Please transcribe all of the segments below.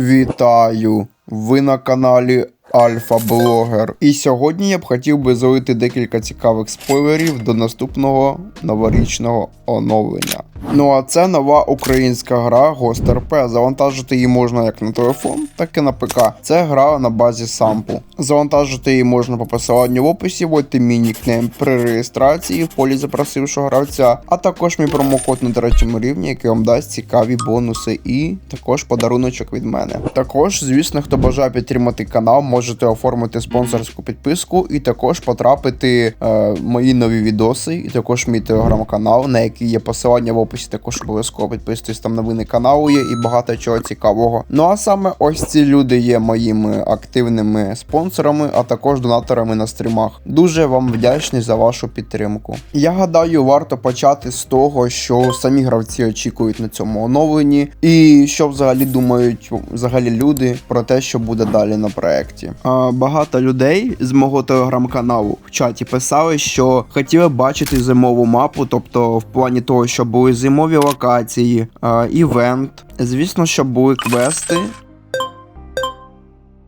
Вітаю! Ви на каналі Альфа Блогер. І сьогодні я б хотів би залити декілька цікавих спойлерів до наступного новорічного оновлення. Ну а це нова українська гра Ghost RP. Завантажити її можна як на телефон, так і на ПК. Це гра на базі сампу. Завантажити її можна по посиланню в описі, вводьте мій нікнейм при реєстрації в полі запросившого гравця, а також мій промокод на третьому рівні, який вам дасть цікаві бонуси і також подаруночок від мене. Також, звісно, хто бажає підтримати канал, можете оформити спонсорську підписку і також потрапити е, мої нові відоси, і також мій телеграм-канал, на який є посилання в описі. Також обов'язково підписуйтесь там новини каналу є і багато чого цікавого. Ну а саме ось ці люди є моїми активними спонсорами, а також донаторами на стрімах. Дуже вам вдячний за вашу підтримку. Я гадаю, варто почати з того, що самі гравці очікують на цьому оновленні, і що взагалі думають взагалі люди про те, що буде далі на проєкті. Багато людей з мого телеграм-каналу в чаті писали, що хотіли бачити зимову мапу, тобто в плані того, що були зимові локації, івент. Звісно, що були квести.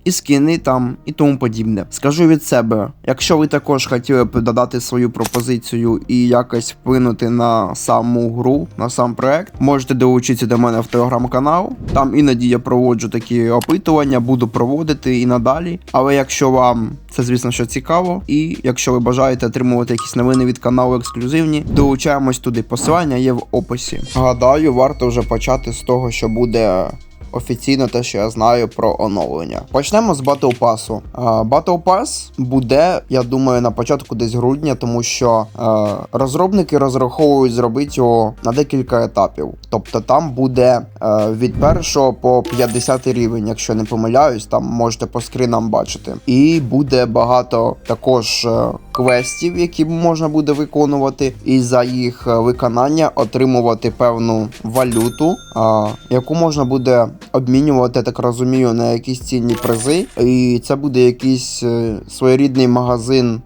І скини там і тому подібне. Скажу від себе, якщо ви також хотіли б додати свою пропозицію і якось вплинути на саму гру, на сам проект, можете долучитися до мене в телеграм-канал. Там іноді я проводжу такі опитування, буду проводити і надалі. Але якщо вам це, звісно, що цікаво, і якщо ви бажаєте отримувати якісь новини від каналу ексклюзивні, долучаємось туди. Посилання є в описі. Гадаю, варто вже почати з того, що буде офіційно те, що я знаю про оновлення. Почнемо з Battle Pass. А, Battle Pass буде, я думаю, на початку десь грудня, тому що е, розробники розраховують зробити його на декілька етапів. Тобто там буде е, від першого по 50 рівень, якщо не помиляюсь, там можете по скринам бачити. І буде багато також. Квестів, які можна буде виконувати, і за їх е, виконання отримувати певну валюту, яку можна буде обмінювати, так розумію, на якісь цінні призи. І це буде якийсь е, своєрідний магазин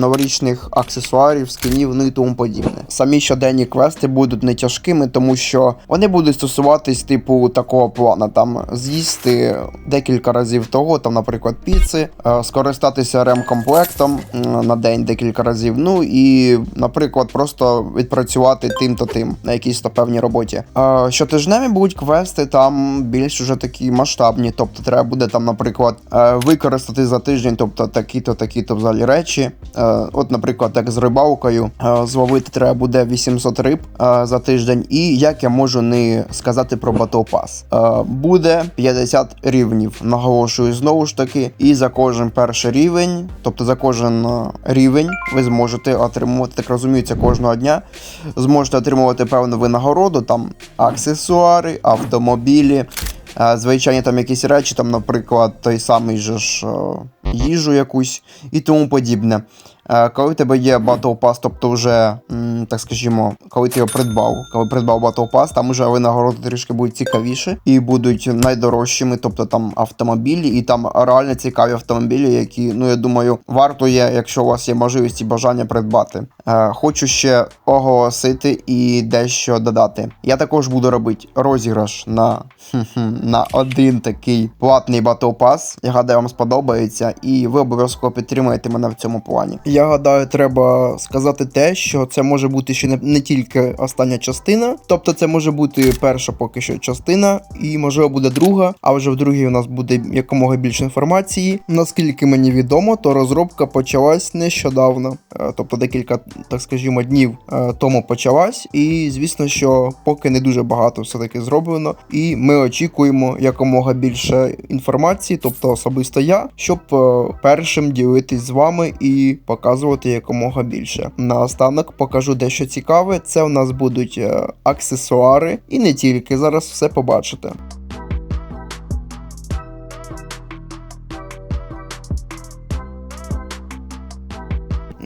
новорічних аксесуарів, скинів, ну і тому подібне. Самі щоденні квести будуть не тяжкими, тому що вони будуть стосуватись типу такого плану. Там з'їсти декілька разів того, там, наприклад, піци, е, скористатися ремкомплектом на день декілька разів. Ну і, наприклад, просто відпрацювати тим-то тим на якійсь то певній роботі. Е, щотижневі будуть квести там більш уже такі масштабні. Тобто, треба буде там, наприклад, е, використати за тиждень, тобто такі-то, такі-то взагалі речі. Е, От, наприклад, як з рибалкою, е, зловити треба буде 800 риб е, за тиждень. І як я можу не сказати про? Е, Буде 50 рівнів. Наголошую знову ж таки, і за кожен перший рівень, тобто за кожен рівень, ви зможете отримувати, так розумію, це кожного дня. Зможете отримувати певну винагороду, там аксесуари, автомобілі. Звичайні там якісь речі, там, наприклад, той самий же ж їжу якусь і тому подібне. Е, Коли в тебе є Battle Pass, тобто вже, так скажімо, коли ти його придбав, коли придбав Battle Pass, там вже винагороди трішки будуть цікавіші і будуть найдорожчими, тобто там автомобілі, і там реально цікаві автомобілі, які, ну я думаю, варто є, якщо у вас є можливість і бажання придбати. Е, Хочу ще оголосити і дещо додати. Я також буду робити розіграш на, на один такий платний Battle Pass. Я гадаю, вам сподобається, і ви обов'язково підтримаєте мене в цьому плані. Я гадаю, треба сказати те, що це може бути ще не, тільки остання частина, тобто це може бути перша поки що частина, і можливо буде друга. А вже в другій у нас буде якомога більше інформації. Наскільки мені відомо, то розробка почалась нещодавно, Е, тобто декілька, так скажімо, днів е, тому почалась. І звісно, що поки не дуже багато все таки зроблено, і ми очікуємо якомога більше інформації, тобто особисто я, щоб е, першим ділитись з вами і показувати якомога більше. Наостанок покажу дещо цікаве. Це у нас будуть е, аксесуари, і не тільки зараз все побачите.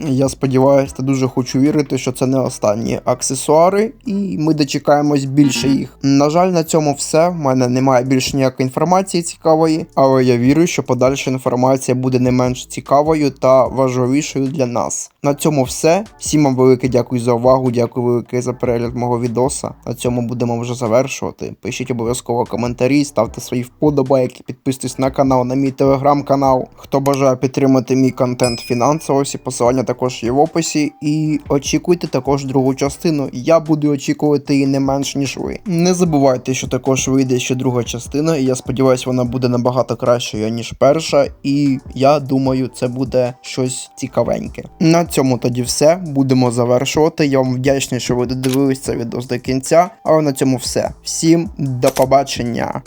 Я сподіваюся, та дуже хочу вірити, що це не останні аксесуари, і ми дочекаємось більше їх. На жаль, на цьому все. В мене немає більше ніякої інформації цікавої, але я вірю, що подальша інформація буде не менш цікавою та важливішою для нас. На цьому все. Всім вам велике дякую за увагу, дякую велике за перегляд мого відоса. На цьому будемо вже завершувати. Пишіть обов'язково коментарі, ставте свої вподобайки, підписуйтесь на канал, на мій телеграм-канал. Хто бажає підтримати мій контент фінансово, всі посилання також є в описі. І очікуйте також другу частину. Я буду очікувати її не менш ніж ви. Не забувайте, що також вийде ще друга частина, і я сподіваюся, вона буде набагато кращою ніж перша. І я думаю, це буде щось цікавеньке. На цьому тоді все. Будемо завершувати. Я вам вдячний, що ви додивились це відео до кінця. Але на цьому все. Всім до побачення.